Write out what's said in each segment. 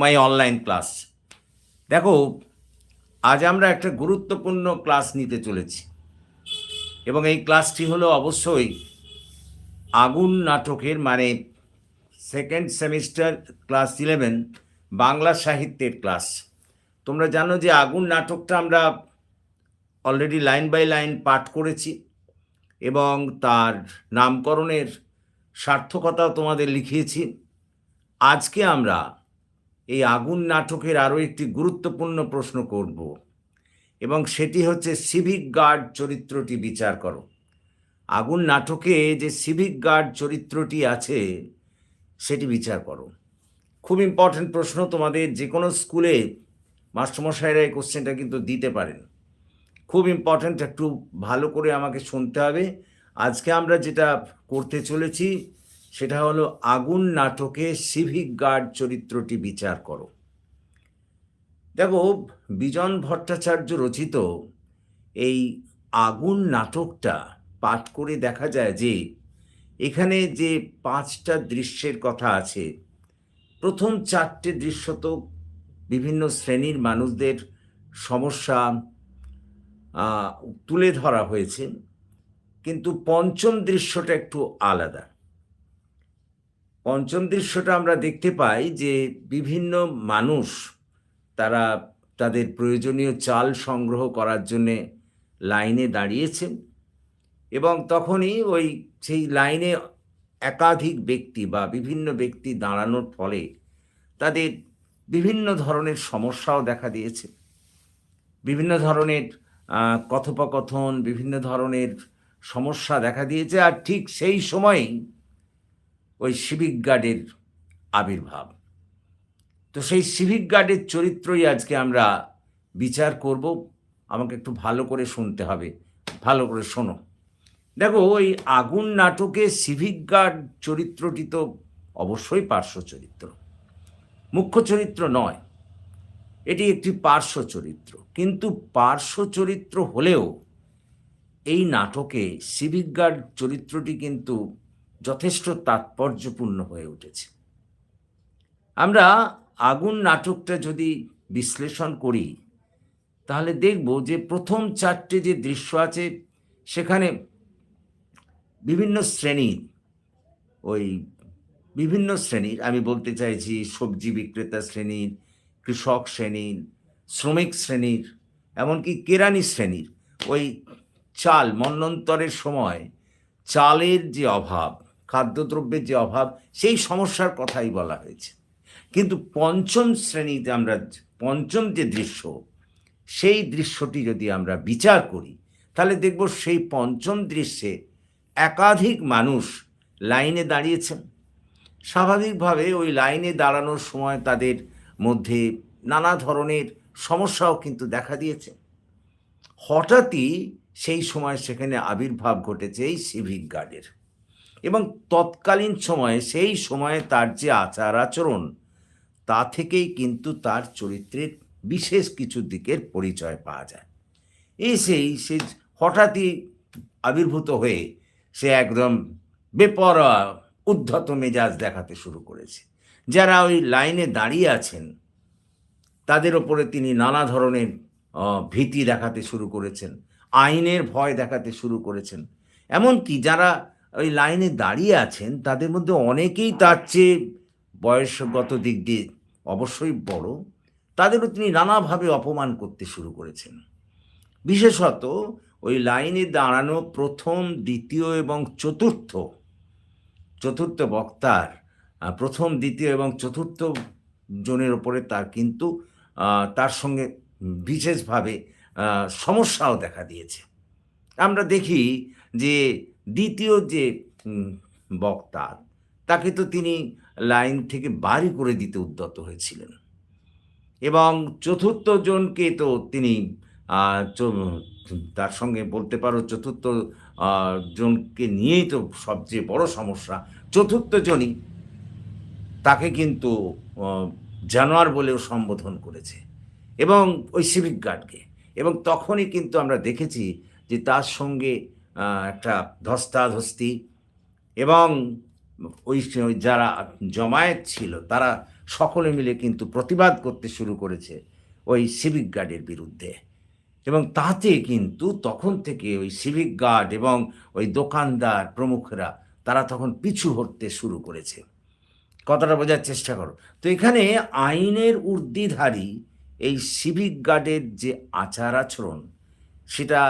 মাই online class দেখো, আজ আমরা একটা গুরুত্বপূর্ণ ক্লাস নিতে চলেছি। এবং এই ক্লাসটি হলো অবশ্যই আগুন নাটকের মানে second semester class eleven Bangla সাহিত্যের ক্লাস তোমরা জানো যে আগুন নাটকটা আমরা অলরেডি লাইন বাই লাইন পাঠ করেছি, এবং তার নামকরণের সার্থকতাও তোমাদের লিখিয়েছি। আজকে আমরা এই আগুন নাটকের আরও একটি গুরুত্বপূর্ণ প্রশ্ন করব। এবং সেটি হচ্ছে, সিভিক গার্ড চরিত্রটি বিচার করো। আগুন নাটকে যে সিভিক গার্ড চরিত্রটি আছে, সেটি বিচার করো। খুব ইম্পর্ট্যান্ট প্রশ্ন তোমাদের, যে কোনো স্কুলে মাস্টারমশাইরা এই কোশ্চেনটা কিন্তু দিতে পারেন। খুব ইম্পর্ট্যান্ট একটু ভালো করে আমাকে শুনতে হবে। আজকে আমরা যেটা করতে চলেছি সেটা হলো আগুন নাটকে সিভিক গার্ড চরিত্রটি বিচার করো। দেখো, বিজন ভট্টাচার্য রচিত এই আগুন নাটকটা পাঠ করে দেখা যায় যে, এখানে যে পাঁচটা দৃশ্যের কথা আছে, প্রথম চারটে দৃশ্য তো বিভিন্ন শ্রেণির মানুষদের সমস্যা তুলে ধরা হয়েছে, কিন্তু পঞ্চম দৃশ্যটা একটু আলাদা। পঞ্চম দৃশ্যটা আমরা দেখতে পাই যে বিভিন্ন মানুষ তারা তাদের প্রয়োজনীয় চাল সংগ্রহ করার জন্যে লাইনে দাঁড়িয়েছেন এবং তখনই ওই সেই লাইনে একাধিক ব্যক্তি বা বিভিন্ন ব্যক্তি দাঁড়ানোর ফলে তাদের বিভিন্ন ধরনের সমস্যাও দেখা দিয়েছে। বিভিন্ন ধরনের কথোপকথন, বিভিন্ন ধরনের সমস্যা দেখা দিয়েছে। আর ঠিক সেই সময়েই ওই সিভিক গার্ডের আবির্ভাব। তো সেই সিভিক গার্ডের চরিত্রই আজকে আমরা বিচার করব। আমাকে একটু ভালো করে শুনতে হবে। ভালো করে শোনো। দেখো, ওই আগুন নাটকে সিভিক গার্ড চরিত্রটি তো অবশ্যই পার্শ্ব চরিত্র। মুখ্য চরিত্র নয়। এটি একটি পার্শ্ব চরিত্র। কিন্তু পার্শ্ব চরিত্র হলেও এই নাটকে সিভিক গার্ড চরিত্রটি কিন্তু যথেষ্ট তাৎপর্যপূর্ণ হয়ে উঠেছে। আমরা আগুন নাটকটা যদি বিশ্লেষণ করি, তাহলে দেখব যে প্রথম চারটে যে দৃশ্য আছে, সেখানে বিভিন্ন শ্রেণির, ওই বিভিন্ন শ্রেণির, আমি বলতে চাইছি সবজি বিক্রেতা শ্রেণির, কৃষক শ্রেণির, শ্রমিক শ্রেণির, এমনকি কেরানি শ্রেণির, ওই চাল মন্বন্তরের সময় চালের যে অভাব খাদ্যদ্রব্যের যে অভাব, সেই সমস্যার কথাই বলা হয়েছে। কিন্তু পঞ্চম শ্রেণীতে আমরা, পঞ্চম যে দৃশ্য, সেই দৃশ্যটি যদি আমরা বিচার করি, তাহলে দেখব সেই পঞ্চম দৃশ্যে একাধিক মানুষ লাইনে দাঁড়িয়েছেন। স্বাভাবিকভাবে ওই লাইনে দাঁড়ানোর সময় তাদের মধ্যে নানা ধরনের সমস্যাও কিন্তু দেখা দিয়েছে। হঠাৎই সেই সময় সেখানে আবির্ভাব ঘটেছে এই সিভিক গার্ডের। এবং তৎকালীন সময়ে সেই সময়ে তার যে আচার আচরণ, তা থেকেই কিন্তু তার চরিত্রের বিশেষ কিছু দিকের পরিচয় পাওয়া যায়। এসেই সে হঠাৎই আবির্ভূত হয়ে সে একদম বেপরোয়া, উদ্ধত মেজাজ দেখাতে শুরু করেছে। যারা ওই লাইনে দাঁড়িয়ে আছেন, তাদের ওপরে তিনি নানা ধরনের ভীতি দেখাতে শুরু করেছেন, আইনের ভয় দেখাতে শুরু করেছেন। এমনকি যারা ওই লাইনে দাঁড়িয়ে আছেন, তাদের মধ্যে অনেকেই তার চেয়ে বয়সগত দিক দিয়ে অবশ্যই বড়। তাদেরও তিনি নানাভাবে অপমান করতে শুরু করেছেন। বিশেষত ওই লাইনে দাঁড়ানো প্রথম, দ্বিতীয় এবং চতুর্থ চতুর্থ বক্তার প্রথম, দ্বিতীয় এবং চতুর্থ জনের ওপরে তার কিন্তু তার সঙ্গে বিশেষভাবে সমস্যাও দেখা দিয়েছে। আমরা দেখি যে দ্বিতীয় যে বক্তা, তাকে তো তিনি লাইন থেকে বাড়ি করে দিতে উদ্যত হয়েছিলেন। এবং চতুর্থ জনকে তো তিনি তার সঙ্গে বলতে পারো চতুর্থ জনকে নিয়েই তো সবচেয়ে বড় সমস্যা। চতুর্থ জনই তাকে কিন্তু জানোয়ার বলেও সম্বোধন করেছে। এবং ওই সিভিক গার্ডকে এবং তখনই কিন্তু আমরা দেখেছি যে তার সঙ্গে একটা ধস্তাধস্তি এবং ওই যারা জমায়েত ছিল, তারা সকলে মিলে কিন্তু প্রতিবাদ করতে শুরু করেছে ওই সিভিক গার্ডের বিরুদ্ধে। এবং তাতে কিন্তু তখন থেকে ওই সিভিক গার্ড এবং ওই দোকানদার প্রমুখরা, তারা তখন পিছু হটতে শুরু করেছে। কথাটা বোঝার চেষ্টা করো। তো এখানে আইনের ঊর্ধ্বধারী এই সিভিক গার্ডের যে আচার আচরণ, সেটা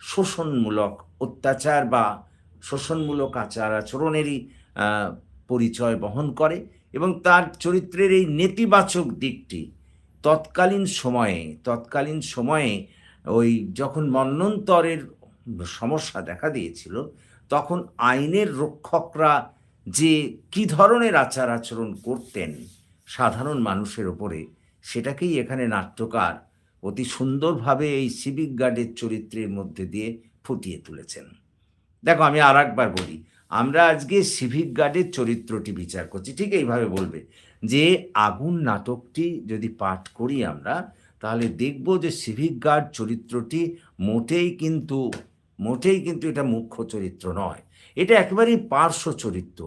শোষণমূলক অত্যাচার বা শোষণমূলক আচার আচরণেরই পরিচয় বহন করে এবং তার চরিত্রের এই নেতিবাচক দিকটি তৎকালীন সময়ে তৎকালীন সময়ে ওই যখন মন্বন্তরের সমস্যা দেখা দিয়েছিল, তখন আইনের রক্ষকরা যে কি ধরনের আচার আচরণ করতেন সাধারণ মানুষের ওপরে, সেটাকেই এখানে নাট্যকার অতি সুন্দরভাবে এই সিভিক গার্ডের চরিত্রের মধ্যে দিয়ে ফুটিয়ে তুলেছেন। দেখো, আমি আর একবার বলি, আমরা আজকে সিভিক গার্ডের চরিত্রটি বিচার করছি। ঠিক এইভাবে বলবে যে, আগুন নাটকটি যদি পাঠ করি আমরা, তাহলে দেখব যে সিভিক গার্ড চরিত্রটি মোটেই কিন্তু মোটেই কিন্তু এটা মুখ্য চরিত্র নয়। এটা একেবারেই পার্শ্ব চরিত্র।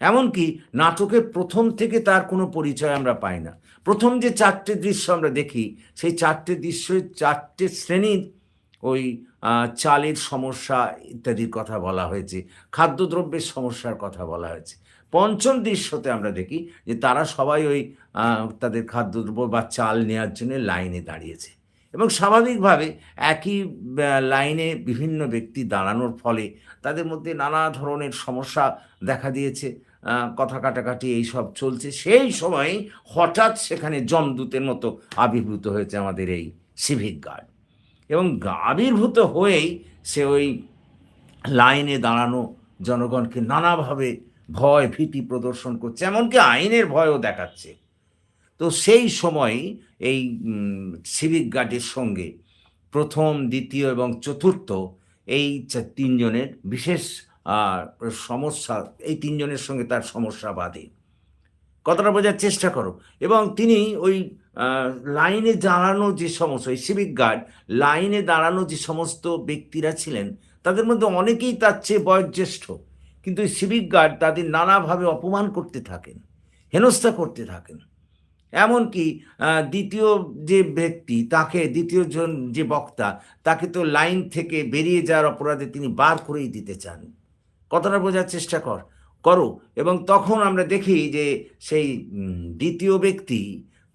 এমনকি নাটকের প্রথম থেকে তার কোনো পরিচয় আমরা পাই না। প্রথম যে চারটে দৃশ্য আমরা দেখি, সেই চারটে দৃশ্যে চারটে শ্রেণির ওই চালের সমস্যা ইত্যাদির কথা বলা হয়েছে, খাদ্যদ্রব্যের সমস্যার কথা বলা হয়েছে। পঞ্চম দৃশ্যতে আমরা দেখি যে তারা সবাই ওই তাদের খাদ্যদ্রব্য বা চাল নেওয়ার জন্য লাইনে দাঁড়িয়েছে এবং স্বাভাবিকভাবে একই লাইনে বিভিন্ন ব্যক্তি দাঁড়ানোর ফলে তাদের মধ্যে নানা ধরনের সমস্যা দেখা দিয়েছে কথা কাটাকাটি এইসব চলছে। সেই সময় হঠাৎ সেখানে জমদূতের মতো আবির্ভূত হয়েছে আমাদের এই সিভিক গার্ড এবং আবির্ভূত হয়েই সে ওই লাইনে দাঁড়ানো জনগণকে নানাভাবে ভয়, ভীতি প্রদর্শন করছে, এমনকি আইনের ভয়ও দেখাচ্ছে। তো সেই সময় এই সিভিক গার্ডের সঙ্গে প্রথম, দ্বিতীয় এবং চতুর্থ এই তিনজনের বিশেষ সমস্যা, এই তিনজনের সঙ্গে তার সমস্যা বাধে। কথাটা বোঝার চেষ্টা করো। এবং তিনি ওই লাইনে দাঁড়ানো যে সমস্ত সিভিক গার্ড লাইনে দাঁড়ানো যে সমস্ত ব্যক্তিরা ছিলেন, তাদের মধ্যে অনেকেই তার চেয়ে বয়োজ্যেষ্ঠ। কিন্তু এই সিভিক গার্ড তাদের নানাভাবে অপমান করতে থাকেন, হেনস্থা করতে থাকেন। এমনকি দ্বিতীয় যে ব্যক্তি, তাকে, দ্বিতীয় জন যে বক্তা, তাকে তো লাইন থেকে বেরিয়ে যাওয়ার অপরাধে তিনি বার করেই দিতে চান। কথাটা বোঝার চেষ্টা কর, করো। এবং তখন আমরা দেখি যে সেই দ্বিতীয় ব্যক্তি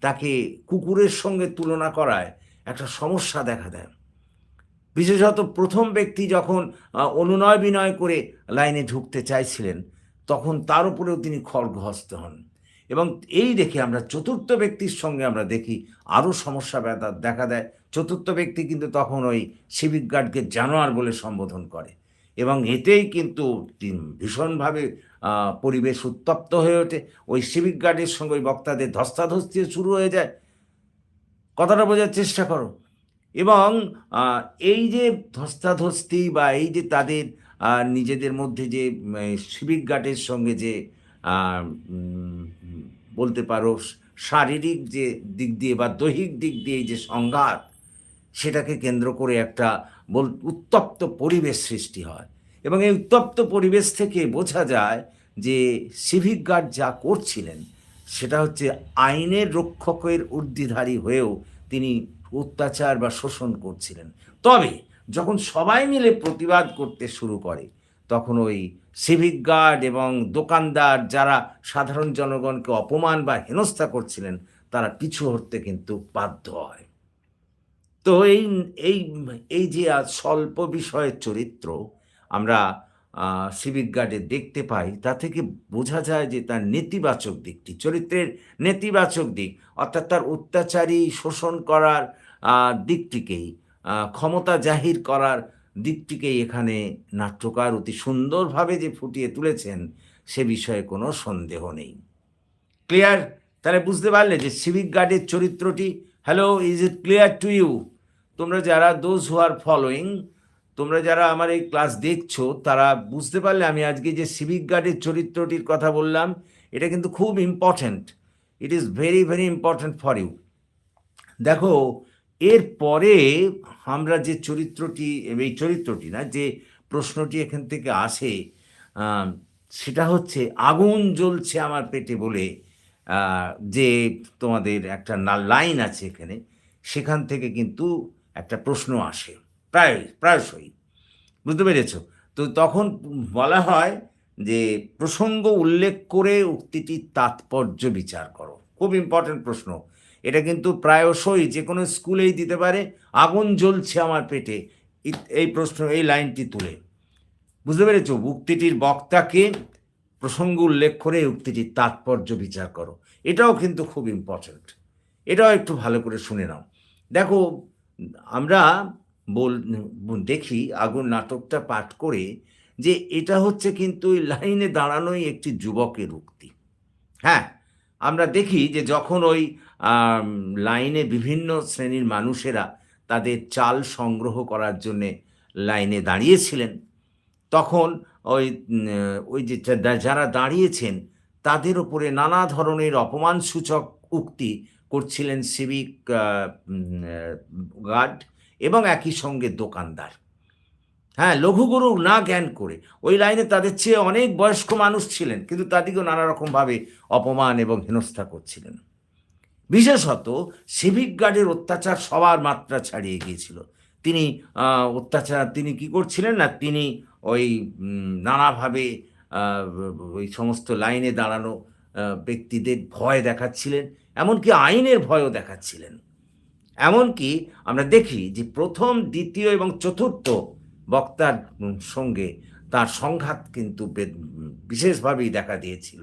তাকে কুকুরের সঙ্গে তুলনা করায় একটা সমস্যা দেখা দেয়। বিশেষত প্রথম ব্যক্তি যখন অনুনয় বিনয় করে লাইনে ঢুকতে চাইছিলেন, তখন তার উপরেও তিনি খড়গহস্ত হন। এবং এই দেখে আমরা চতুর্থ ব্যক্তির সঙ্গে আমরা দেখি আরও সমস্যা দেখা দেয়। চতুর্থ ব্যক্তি কিন্তু তখন ওই সিভিক গার্ডকে জানোয়ার বলে সম্বোধন করে। এবং এতেই কিন্তু ভীষণভাবে পরিবেশ উত্তপ্ত হয়ে ওঠে। ওই সিভিক গার্ডের সঙ্গে ওই বক্তাদের ধস্তাধস্তি শুরু হয়ে যায়। কথাটা বোঝার চেষ্টা করো। এবং এই যে ধস্তাধস্তি বা এই যে তাদের নিজেদের মধ্যে যে সিভিক গার্ডের সঙ্গে যে বলতে পারো, শারীরিক যে দিক দিয়ে বা দৈহিক দিক দিয়ে যে সংঘাত, সেটাকে কেন্দ্র করে একটা বল উত্তপ্ত পরিবেশ সৃষ্টি হয়। এবং এই উত্তপ্ত পরিবেশ থেকে বোঝা যায় যে সিভিক গার্ড যা করছিলেন, সেটা হচ্ছে আইনের রক্ষকের ঊর্ধ্বধারী হয়েও তিনি অত্যাচার বা শোষণ করছিলেন। তবে যখন সবাই মিলে প্রতিবাদ করতে শুরু করে, তখন ওই সিভিক গার্ড এবং দোকানদার যারা সাধারণ জনগণকে অপমান বা হেনস্থা করছিলেন, তারা পিছু হটতে কিন্তু বাধ্য হয়। তো এই এই এই যে স্বল্প বিষয়ের চরিত্র আমরা সিভিক গার্ডে দেখতে পাই, তা থেকে বোঝা যায় যে তার নেতিবাচক দিকটি, চরিত্রের নেতিবাচক দিক, অর্থাৎ তার অত্যাচারী শোষণ করার দিকটিকেই ক্ষমতা জাহির করার দিকটিকেই এখানে নাট্যকার অতি সুন্দরভাবে যে ফুটিয়ে তুলেছেন, সে বিষয়ে কোনো সন্দেহ নেই। ক্লিয়ার তাহলে বুঝতে পারলে যে সিভিক গার্ডের চরিত্রটি hello is it clear to you তোমরা যারা দোজ হু আর ফলোয়িং তোমরা যারা আমার এই ক্লাস দেখছ, তারা বুঝতে পারলে আমি আজকে যে সিভিক গার্ডের চরিত্রটির কথা বললাম, এটা কিন্তু খুব important it is very very important for you দেখো, এর পরে আমরা যে চরিত্রটি, এই চরিত্রটি না, যে প্রশ্নটি এখান থেকে আসে সেটা হচ্ছে আগুন জ্বলছে আমার পেটে বলে যে তোমাদের একটা লাইন আছে এখানে, সেখান থেকে কিন্তু একটা প্রশ্ন আসে। প্রায়, প্রায়শই। বুঝতে পেরেছ? তো তখন বলা হয় যে, প্রসঙ্গ উল্লেখ করে উক্তিটির তাৎপর্য বিচার করো। খুব ইম্পর্টেন্ট প্রশ্ন। এটা কিন্তু প্রায়শই যে কোনো স্কুলেই দিতে পারে। আগুন জ্বলছে আমার পেটে। এই প্রশ্ন, এই লাইনটি তুলে। বুঝতে পেরেছ? উক্তিটির বক্তাকে প্রসঙ্গ উল্লেখ করে উক্তিটির তাৎপর্য বিচার করো। এটাও কিন্তু খুব ইম্পর্ট্যান্ট এটাও একটু ভালো করে শুনে নাও। দেখো আমরা বল দেখি আগুন নাটকটা পাঠ করে যে এটা হচ্ছে কিন্তু ওই লাইনে দাঁড়ানোই একটি যুবকের উক্তি। হ্যাঁ আমরা দেখি যে যখন ওই লাইনে বিভিন্ন শ্রেণির মানুষেরা তাদের চাল সংগ্রহ করার জন্যে লাইনে দাঁড়িয়েছিলেন, তখন ওই ওই যে যারা দাঁড়িয়েছেন তাদের ওপরে নানা ধরনের অপমানসূচক উক্তি করছিলেন সিভিক গার্ড এবং একই সঙ্গে দোকানদার। হ্যাঁ লঘুগুরু না জ্ঞান করে ওই লাইনে তাদের চেয়ে অনেক বয়স্ক মানুষ ছিলেন, কিন্তু তাদেরকেও নানা রকমভাবে অপমান এবং হেনস্থা করছিলেন। বিশেষত সিভিক গার্ডের অত্যাচার সবার মাত্রা ছাড়িয়ে গিয়েছিল। তিনি অত্যাচার, তিনি কি করছিলেন না, তিনি ওই নানাভাবে ওই সমস্ত লাইনে দাঁড়ানো ব্যক্তিদের ভয় দেখাচ্ছিলেন এমনকি আইনের ভয়ও দেখাচ্ছিলেন। এমনকি আমরা দেখি যে প্রথম, দ্বিতীয় এবং চতুর্থ বক্তার সঙ্গে তার সংঘাত কিন্তু বিশেষভাবেই দেখা দিয়েছিল।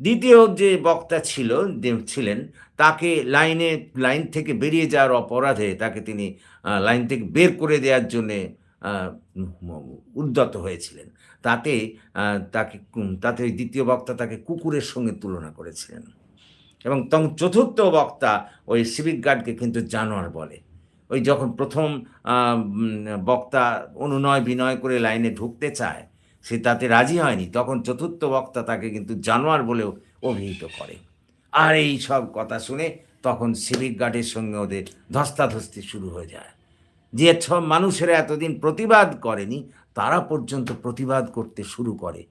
দ্বিতীয় যে বক্তা ছিল ছিলেন, তাকে লাইনে, লাইন থেকে বেরিয়ে যাওয়ার অপরাধে তাকে তিনি লাইন থেকে বের করে দেওয়ার জন্যে উদ্যত হয়েছিলেন। তাতে তাকে, তাতে দ্বিতীয় বক্তা তাকে কুকুরের সঙ্গে তুলনা করেছিলেন। এবং তখন চতুর্থ বক্তা ওই সিভিক গার্ডকে কিন্তু জানোয়ার বলে। ওই যখন প্রথম বক্তা অনুনয় বিনয় করে লাইনে ঢুকতে চায়, সে তাতে রাজি হয়নি, তখন চতুর্থ বক্তা তাকে কিন্তু জানোয়ার বলেও অভিহিত করে। আর এই সব কথা শুনে তখন সিভিক গার্ডের সঙ্গে ওদের ধস্তাধস্তি শুরু হয়ে যায়। যে সব মানুষেরা এতদিন প্রতিবাদ করেনি, তারা পর্যন্ত প্রতিবাদ করতে শুরু করে।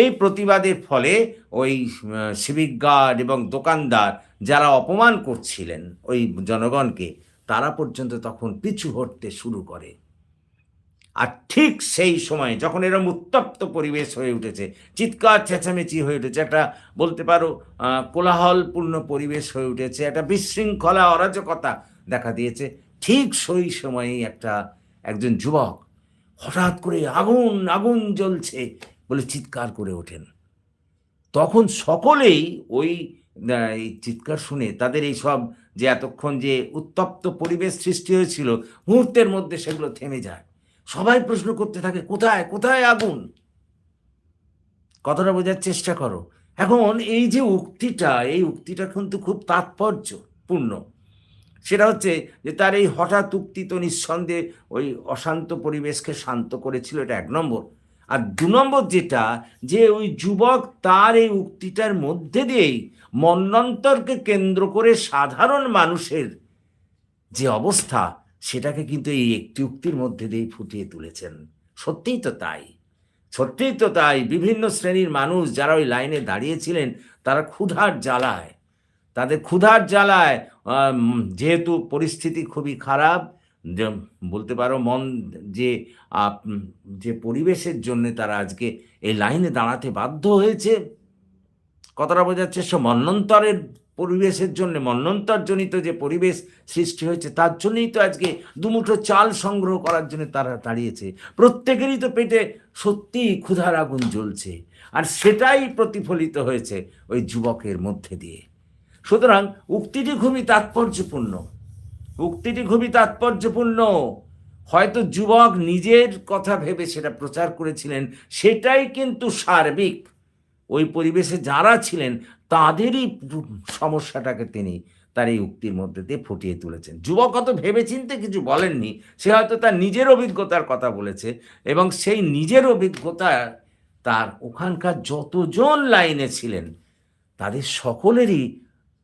এই প্রতিবাদের ফলে ওই সিভিক গার্ড এবং দোকানদার যারা অপমান করছিলেন ওই জনগণকে, তারা পর্যন্ত তখন পিছু হটতে শুরু করে। আর ঠিক সেই সময় যখন এরকম উত্তপ্ত পরিবেশ হয়ে উঠেছে, চিৎকার চেঁচামেচি হয়ে উঠেছে, একটা বলতে পারো কোলাহলপূর্ণ পরিবেশ হয়ে উঠেছে, একটা বিশৃঙ্খলা, অরাজকতা দেখা দিয়েছে, ঠিক সেই সময়েই একটা, একজন যুবক হঠাৎ করে আগুন আগুন জ্বলছে বলে চিৎকার করে ওঠেন। তখন সকলেই ওই চিৎকার শুনে তাদের এই সব যে এতক্ষণ যে উত্তপ্ত পরিবেশ সৃষ্টি হয়েছিল, মুহূর্তের মধ্যে সেগুলো থেমে যায়। সবাই প্রশ্ন করতে থাকে, কোথায় কোথায় আগুন? কথাটা বোঝার চেষ্টা করো। এখন এই যে উক্তিটা, এই উক্তিটা কিন্তু খুব তাৎপর্যপূর্ণ। সেটা হচ্ছে যে তার এই হঠাৎ উক্তি তো নিঃসন্দেহে ওই অশান্ত পরিবেশকে শান্ত করেছিল, এটা এক নম্বর। আর দু নম্বর যেটা, যে ওই যুবক তার এই উক্তিটার মধ্যে দিয়েই মন্বন্তরকে কেন্দ্র করে সাধারণ মানুষের যে অবস্থা, সেটাকে কিন্তু এই একটি উক্তির মধ্যে দিয়েই ফুটিয়ে তুলেছেন। সত্যিই তো তাই। সত্যিই তো তাই, বিভিন্ন শ্রেণির মানুষ যারা ওই লাইনে দাঁড়িয়েছিলেন, তারা ক্ষুধার জ্বালায়। তাদের ক্ষুধার জ্বালায় যেহেতু পরিস্থিতি খুবই খারাপ বলতে পারো মন যে যে পরিবেশের জন্য তারা আজকে এই লাইনে দাঁড়াতে বাধ্য হয়েছে। কথাটা বোঝাচ্ছে সে মন্বন্তরের পরিবেশের জন্য মন্বন্তরজনিত যে পরিবেশ সৃষ্টি হয়েছে, তার জন্যই তো আজকে দুমুঠো চাল সংগ্রহ করার জন্য তারা দাঁড়িয়েছে। প্রত্যেকেরই তো পেটে সত্যিই ক্ষুধার আগুন জ্বলছে, আর সেটাই প্রতিফলিত হয়েছে ওই যুবকের মধ্যে দিয়ে। সুতরাং উক্তিটি খুবই তাৎপর্যপূর্ণ। উক্তিটি খুবই তাৎপর্যপূর্ণ। হয়তো যুবক নিজের কথা ভেবে সেটা প্রচার করেছিলেন, সেটাই কিন্তু সার্বিক। ওই পরিবেশে যারা ছিলেন, তাদেরই সমস্যাটাকে তিনি তার এই উক্তির মধ্যে দিয়ে ফুটিয়ে তুলেছেন। যুবক অত ভেবেচিন্তে কিছু বলেননি, সে হয়তো তার নিজের অভিজ্ঞতার কথা বলেছে এবং সেই নিজের অভিজ্ঞতা তার ওখানকার যতজন লাইনে ছিলেন, তাদের সকলেরই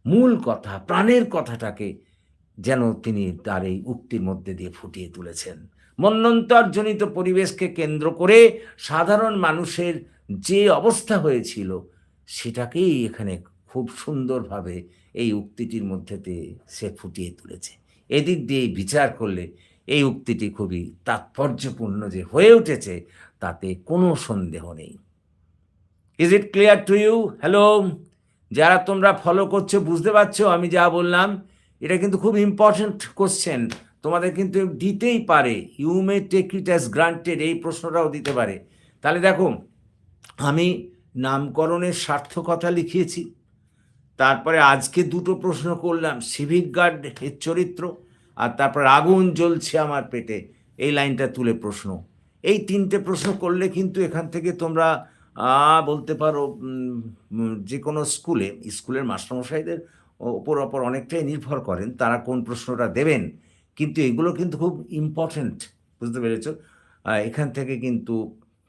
মূল কথা, প্রাণের কথাটাকে যেন তিনি তার এই উক্তির মধ্যে দিয়ে ফুটিয়ে তুলেছেন। মন্বন্তরজনিত পরিবেশকে কেন্দ্র করে সাধারণ মানুষের যে অবস্থা হয়েছিল, সেটাকেই এখানে খুব সুন্দরভাবে এই উক্তিটির মধ্যেতে সে ফুটিয়ে তুলেছে। এদিক দিয়ে বিচার করলে এই উক্তিটি খুবই তাৎপর্যপূর্ণ যে হয়ে উঠেছে, তাতে কোনো সন্দেহ নেই। Is it clear to you hello যারা তোমরা ফলো করছ, বুঝতে পারছ আমি যা বললাম। এটা কিন্তু খুব ইম্পর্টেন্ট কোশ্চেন তোমাদের কিন্তু দিতেই পারে। You may take it as granted এই প্রশ্নটাও দিতে পারে। তাহলে দেখো, আমি নামকরণের সার্থকতা লিখিয়েছি, তারপরে আজকে দুটো প্রশ্ন করলাম সিভিক গার্ড এর চরিত্র, আর তারপর আগুন জ্বলছে আমার পেটে, এই লাইনটা তুলে প্রশ্ন। এই তিনটে প্রশ্ন করলে কিন্তু এখান থেকে তোমরা বলতে পারো যে কোনো স্কুলে, স্কুলের মাস্টারমশাইদের ওপর ওপর অনেকটাই নির্ভর করেন তারা কোন প্রশ্নটা দেবেন। কিন্তু এগুলো কিন্তু খুব ইম্পর্ট্যান্ট বুঝতে পেরেছ? এখান থেকে কিন্তু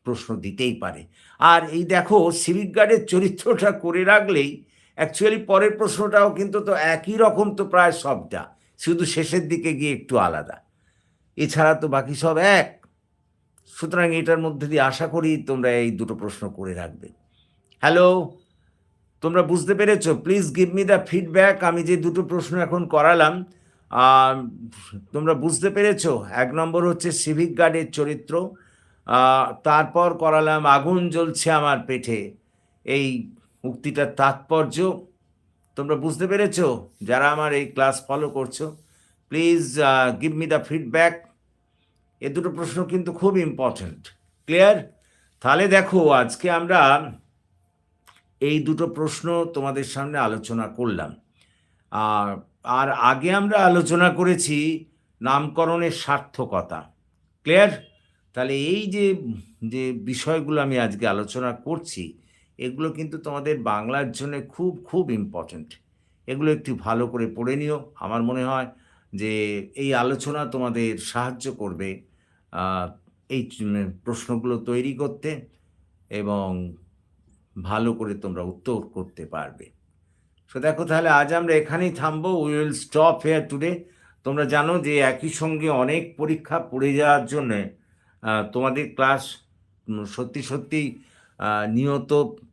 প্রশ্ন দিতেই পারে। আর এই দেখো সিভিক গার্ডের চরিত্রটা করে রাখলেই অ্যাকচুয়ালি পরের প্রশ্নটাও কিন্তু তো একই রকম তো প্রায় সবটা। শুধু শেষের দিকে গিয়ে একটু আলাদা। এছাড়া তো বাকি সব এক। সুতরাং এটার মধ্যে দিয়ে আশা করি তোমরা এই দুটো প্রশ্ন করে রাখবে। হ্যালো তোমরা বুঝতে পেরেছ please give me the feedback আমি যে দুটো প্রশ্ন এখন করালাম তোমরা বুঝতে পেরেছ, এক নম্বর হচ্ছে সিভিক গার্ডের চরিত্র তারপর করালাম আগুন জ্বলছে আমার পেটে, এই উক্তিটার তাৎপর্য, তোমরা বুঝতে পেরেছ, যারা আমার এই ক্লাস ফলো করছ please give me the feedback এ দুটো প্রশ্ন কিন্তু খুব ইম্পর্ট্যান্ট ক্লিয়ার তাহলে দেখো, আজকে আমরা এই দুটো প্রশ্ন তোমাদের সামনে আলোচনা করলাম। আর আগে আমরা আলোচনা করেছি নামকরণের সার্থকতা। ক্লিয়ার? তাহলে এই যে যে বিষয়গুলো আমি আজকে আলোচনা করছি, এগুলো কিন্তু তোমাদের বাংলার জন্য খুব খুব ইম্পর্ট্যান্ট এগুলো একটু ভালো করে পড়ে নিও, আমার মনে হয় যে এই আলোচনা তোমাদের সাহায্য করবে এই প্রশ্নগুলো তৈরি করতে এবং ভালো করে তোমরা উত্তর করতে পারবে। সো দেখো তাহলে আজ আমরা এখানেই থামবো। We will stop here today তোমরা জানো যে একই সঙ্গে অনেক পরীক্ষা পড়ে যাওয়ার জন্যে তোমাদের ক্লাস সত্যি সত্যি নিয়ত,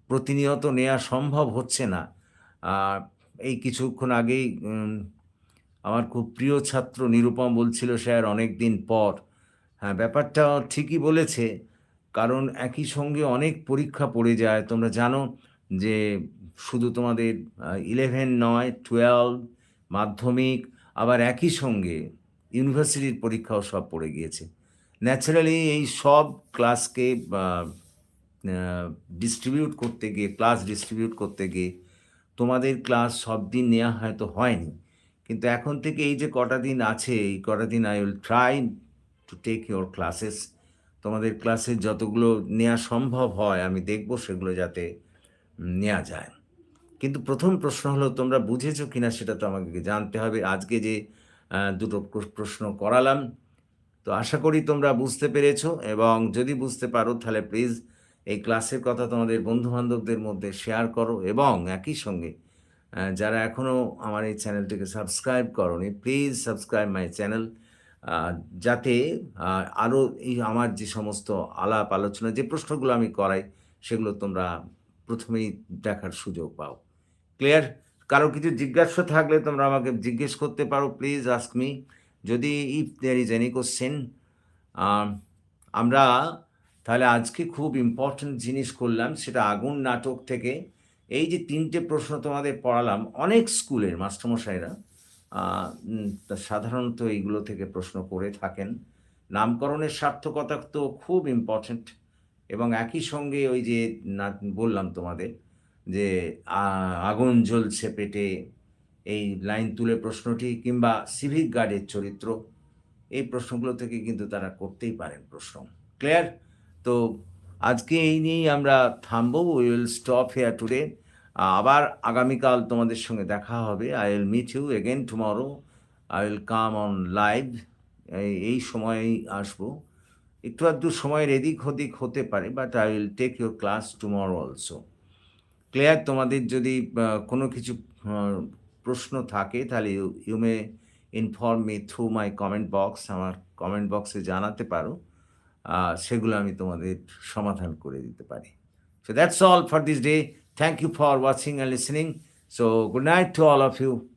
প্রতিনিয়ত নেওয়া সম্ভব হচ্ছে না। এই কিছুক্ষণ আগেই আমার খুব প্রিয় ছাত্র নিরুপম বলছিল, স্যার অনেক দিন পর। হ্যাঁ ব্যাপারটা ঠিকই বলেছে। কারণ একই সঙ্গে অনেক পরীক্ষা পড়ে যায়। তোমরা জানো যে শুধু তোমাদের ইলেভেন নয় টুয়েলভ মাধ্যমিক, আবার একই সঙ্গে ইউনিভার্সিটির পরীক্ষাও সব পড়ে গিয়েছে। ন্যাচারালি এই সব ক্লাসকে ডিস্ট্রিবিউট করতে গিয়ে ক্লাস ডিস্ট্রিবিউট করতে গিয়ে তোমাদের ক্লাস সব দিন নেওয়া হয়তো হয়নি। কিন্তু এখন থেকে এই যে কটা দিন আছে, এই কটা দিন I will try to take your classes তোমাদের ক্লাসে যতগুলো নেওয়া সম্ভব হয়, আমি দেখব সেগুলো যাতে নেওয়া যায়। কিন্তু প্রথম প্রশ্ন হলো, তোমরা বুঝেছ কিনা সেটা তো আমাকে জানতে হবে। আজকে যে দুটো প্রশ্ন করালাম, তো আশা করি তোমরা বুঝতে পেরেছ এবং যদি বুঝতে পারো, তাহলে প্লিজ এই ক্লাসের কথা তোমাদের বন্ধু বান্ধবদের মধ্যে শেয়ার করো এবং একই সঙ্গে যারা এখনও আমার এই চ্যানেলটিকে সাবস্ক্রাইব করনি প্লিজ সাবস্ক্রাইব মাই চ্যানেল যাতে আরও এই আমার যে সমস্ত আলাপ আলোচনা, যে প্রশ্নগুলো আমি করাই, সেগুলো তোমরা প্রথমেই দেখার সুযোগ পাও। ক্লিয়ার কারও কিছু জিজ্ঞাসা থাকলে তোমরা আমাকে জিজ্ঞেস করতে পারো প্লিজ আস্ক মি যদি if there is any question আমরা তাহলে আজকে খুব ইম্পর্ট্যান্ট জিনিস করলাম, সেটা আগুন নাটক থেকে। এই যে তিনটে প্রশ্ন তোমাদের পড়ালাম, অনেক স্কুলের মাস্টারমশাইরা সাধারণত এইগুলো থেকে প্রশ্ন করে থাকেন। নামকরণের সার্থকতা তো খুব ইম্পর্ট্যান্ট এবং একই সঙ্গে ওই যে না, বললাম তোমাদের যে আগুন জ্বলছে পেটে, এই লাইন তুলে প্রশ্নটি কিংবা সিভিক গার্ডের চরিত্র, এই প্রশ্নগুলো থেকে কিন্তু তারা করতেই পারেন প্রশ্ন। ক্লিয়ার তো আজকে এই নিয়েই আমরা থামবো। We will stop here today আবার আগামীকাল তোমাদের সঙ্গে দেখা হবে। I will meet you again tomorrow I will come on live এই সময়েই আসব। একটু আধটু সময়ের এদিক ওদিক হতে পারে but I will take your class tomorrow also clear তোমাদের যদি কোনো কিছু প্রশ্ন থাকে, তাহলে you may inform me through my comment box আমার কমেন্ট বক্সে জানাতে পারো। সেগুলো আমি তোমাদের সমাধান করে দিতে পারি। So that's all for this day Thank you for watching and listening. So, good night to all of you.